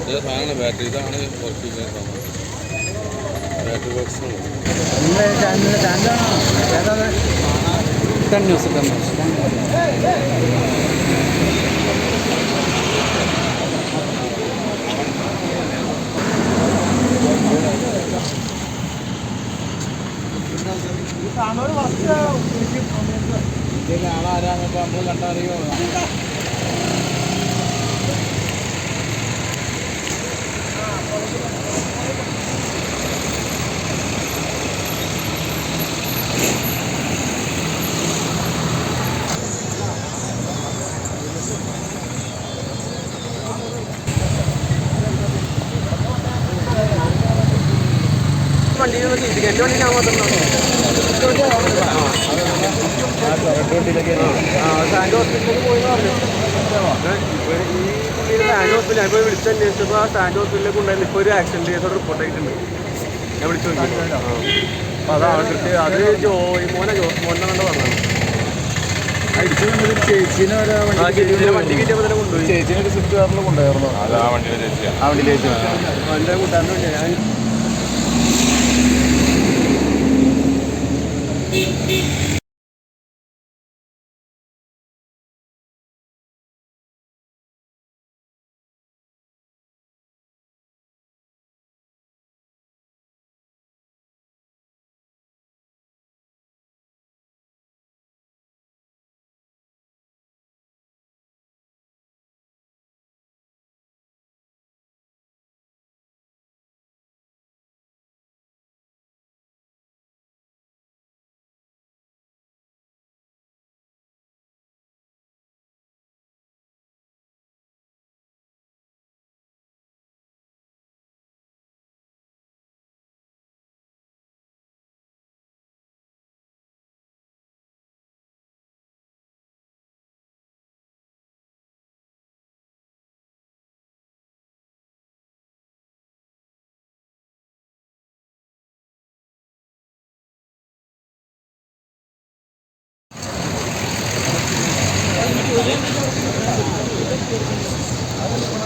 ഇത് സാധനമാണ് ബാറ്ററി ഇതാണ് കുറച്ച് battery box ten news ten news ആളാരാന്നപ്പോ നമ്മൾ കണ്ടറിയോ വണ്ടിയിൽ നിന്ന് സീറ്റ് എന്റെ വണ്ടി ഞാൻ മാത്രം ആ സാൻഡ് ഹോസ്പിറ്റലിലേക്ക് പോയി എന്ന് പറഞ്ഞു ഈ സാൻഡ് ഹോസ്പിറ്റൽ ഞാൻ ഇപ്പോൾ വിളിച്ച് അന്വേഷിച്ചപ്പോൾ ആ സാൻഡ് ഹോസ്പിറ്റലിലേക്ക് ഉണ്ടായിരുന്നു ഇപ്പോൾ ഒരു ആക്സിഡന്റ് കേസോട് റിപ്പോർട്ട് ആയിട്ടുണ്ട്. ഞാൻ വിളിച്ചു നോക്കി. അപ്പോൾ അതാണ് കൃത്യം അത് ജോയി മോനെ ജോസ് മോനെ കണ്ട് പറഞ്ഞതാണ്. ചേച്ചീനെ വണ്ടി കിട്ടിയപ്പോൾ തന്നെ കൊണ്ടുപോയി. ചേച്ചീനെ സ്വിഫ്റ്റ് കാറിൽ കൊണ്ടുപോയിരുന്നു ആ വണ്ടിയുടെ ചേച്ചിയാണ് ആ. വണ്ടിയിലേക്ക് എന്റെ കൂട്ടാറിന് വേണ്ടി ഞാൻ beep, beep, beep. Thank you.